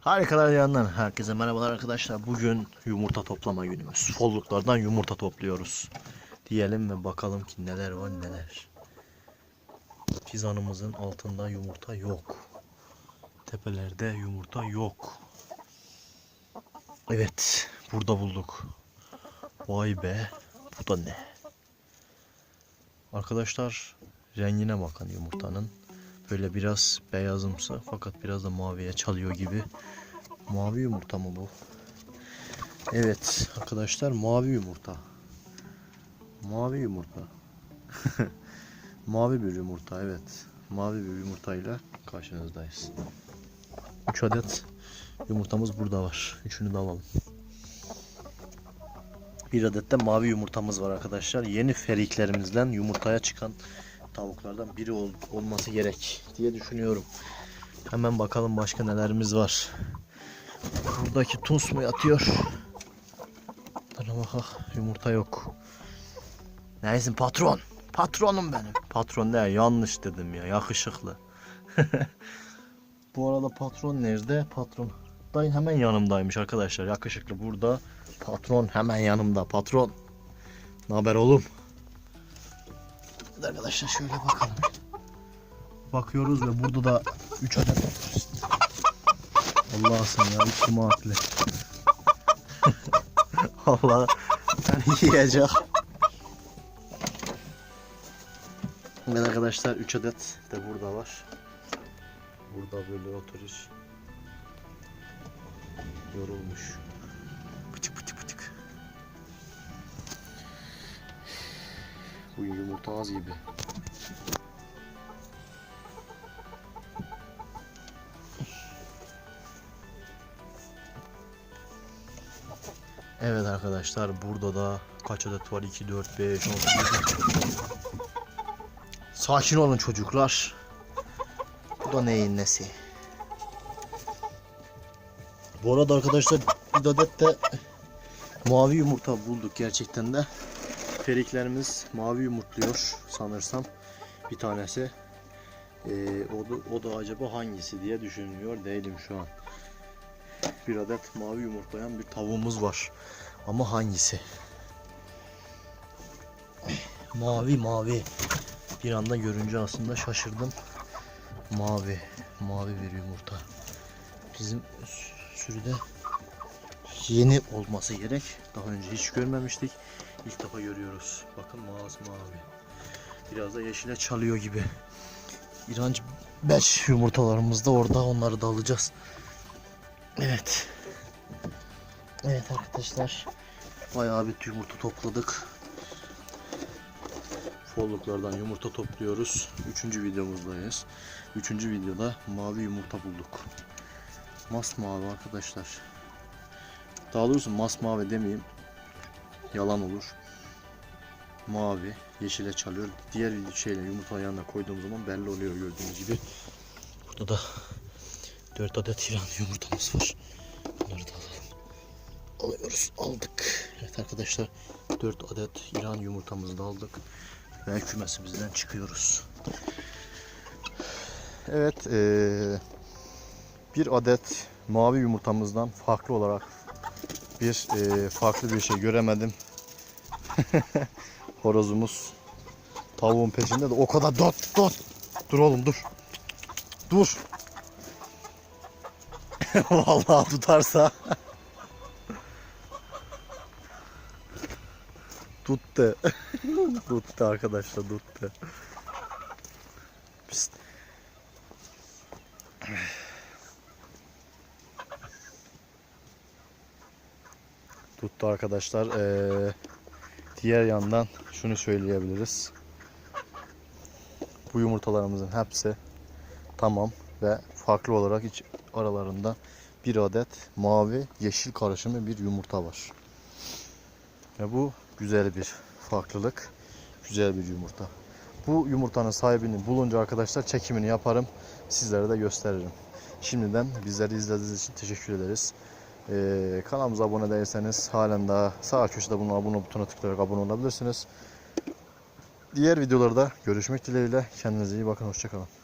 Harikalar yandan herkese merhabalar arkadaşlar. Bugün yumurta toplama günümüz. Folluklardan yumurta topluyoruz. Diyelim ve bakalım ki neler var neler. Fizanımızın altında yumurta yok. Tepelerde yumurta yok. Evet, burada bulduk. Vay be, bu da ne? Arkadaşlar rengine bakın yumurtanın. Böyle biraz beyazımsı fakat biraz da maviye çalıyor gibi. Mavi yumurta mı bu? Evet arkadaşlar mavi yumurta. Mavi yumurta. mavi bir yumurta evet. Mavi bir yumurtayla karşınızdayız. 3 adet yumurtamız burada var. Üçünü de alalım. Bir adet de mavi yumurtamız var arkadaşlar. Yeni feriklerimizden yumurtaya çıkan tavuklardan biri ol- olması gerek diye düşünüyorum. Hemen bakalım başka nelerimiz var. Buradaki tuns mu yatıyor? Bana bak ah, yumurta yok. Neysin patron? Patronum benim. Patron ne? Yanlış dedim ya. Yakışıklı. Bu arada patron nerede? Patron. Dayın hemen yanımdaymış arkadaşlar. Yakışıklı burada. Patron hemen yanımda. Patron. Ne haber oğlum? Arkadaşlar şöyle bakalım. Bakıyoruz ve burada da 3 adet var. Allah'sın ya 3 cemaatli. Allah ben yiyecek. Evet arkadaşlar 3 adet de burada var. Burada böyle oturuş. Yorulmuş. Bu yumurta az gibi. Evet arkadaşlar burada da kaç adet var? 2, 4, 5, 6, 7. Sakin olun çocuklar. Bu da neyin nesi? Bu arada arkadaşlar bir adet de mavi yumurta bulduk gerçekten de. Feriklerimiz mavi yumurtluyor sanırsam bir tanesi. Ee, o, da, o da acaba hangisi diye düşünmüyor değilim şu an. Bir adet mavi yumurtlayan bir tavuğumuz var. Ama hangisi? Mavi mavi. Bir anda görünce aslında şaşırdım. Mavi. Mavi bir yumurta. Bizim sürüde yeni olması gerek. Daha önce hiç görmemiştik. İlk defa görüyoruz. Bakın mavi. Biraz da yeşile çalıyor gibi. İranç 5 yumurtalarımız da orada. Onları da alacağız. Evet. Evet arkadaşlar. Bayağı bir yumurta topladık. Folluklardan yumurta topluyoruz. Üçüncü videomuzdayız. Üçüncü videoda mavi yumurta bulduk. Masmavi arkadaşlar. Daha doğrusu masmavi demeyeyim. Yalan olur. Mavi, yeşile çalıyor. Diğer şeyle yumurta yanına koyduğum zaman belli oluyor gördüğünüz gibi. Burada da 4 adet İran yumurtamız var. Bunları da alalım. Alıyoruz. Aldık. Evet arkadaşlar 4 adet İran yumurtamızı da aldık. Ve kümesimizden çıkıyoruz. Evet eee, bir adet mavi yumurtamızdan farklı olarak bir eee, farklı bir şey göremedim. Horozumuz tavuğun peşinde de o kadar dot dot. Dur oğlum dur. Dur. Vallahi tutarsa. Tuttu. tuttu arkadaşlar tuttu. Pist. Tuttu arkadaşlar. Ee, diğer yandan şunu söyleyebiliriz. Bu yumurtalarımızın hepsi tamam ve farklı olarak iç aralarında bir adet mavi yeşil karışımı bir yumurta var. Ve bu güzel bir farklılık. Güzel bir yumurta. Bu yumurtanın sahibini bulunca arkadaşlar çekimini yaparım. Sizlere de gösteririm. Şimdiden bizleri izlediğiniz için teşekkür ederiz. Ee, kanalımıza abone değilseniz halen daha sağ köşede bulunan abone butonuna tıklayarak abone olabilirsiniz. Diğer videolarda görüşmek dileğiyle. Kendinize iyi bakın. Hoşçakalın.